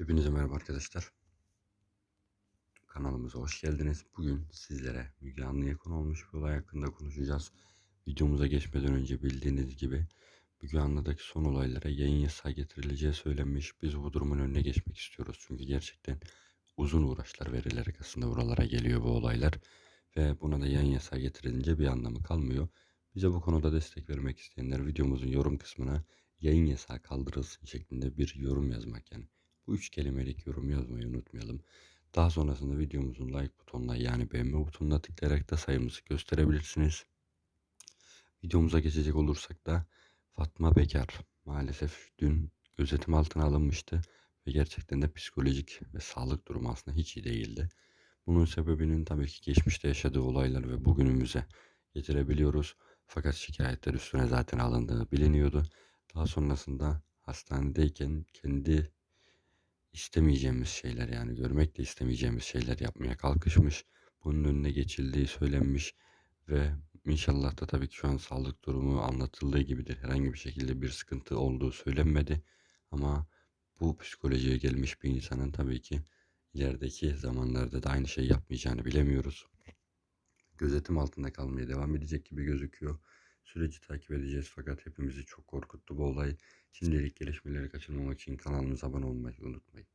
Hepinize merhaba arkadaşlar. Kanalımıza hoş geldiniz. Bugün sizlere Müge Anlı'ya konu olmuş bir olay hakkında konuşacağız. Videomuza geçmeden önce bildiğiniz gibi Müge Anlı'daki son olaylara yayın yasağı getirileceği söylenmiş. Biz bu durumun önüne geçmek istiyoruz. Çünkü gerçekten uzun uğraşlar verilerek aslında buralara geliyor bu olaylar. Ve buna da yayın yasağı getirilince bir anlamı kalmıyor. Bize bu konuda destek vermek isteyenler videomuzun yorum kısmına yayın yasağı kaldırılsın şeklinde bir yorum yazmak yani. Bu üç kelimelik yorum yazmayı unutmayalım. Daha sonrasında videomuzun like butonuna yani beğenme butonuna tıklayarak da sayımızı gösterebilirsiniz. Videomuza geçecek olursak da Fatma Bekar maalesef dün gözetim altına alınmıştı ve gerçekten de psikolojik ve sağlık durumu aslında hiç iyi değildi. Bunun sebebinin tabii ki geçmişte yaşadığı olaylar ve bugünümüze getirebiliyoruz. Fakat şikayetler üstüne zaten alındığını biliniyordu. Daha sonrasında hastanedeyken kendi istemeyeceğimiz şeyler yani görmek de istemeyeceğimiz şeyler yapmaya kalkışmış. Bunun önüne geçildiği söylenmiş ve inşallah da tabii ki şu an sağlık durumu anlatıldığı gibidir. Herhangi bir şekilde bir sıkıntı olduğu söylenmedi. Ama bu psikolojiye gelmiş bir insanın tabii ki ilerideki zamanlarda da aynı şey yapmayacağını bilemiyoruz. Gözetim altında kalmaya devam edecek gibi gözüküyor. Süreci takip edeceğiz fakat hepimizi çok korkuttu bu olay. Şimdilik gelişmeleri kaçırmamak için kanalımıza abone olmayı unutmayın.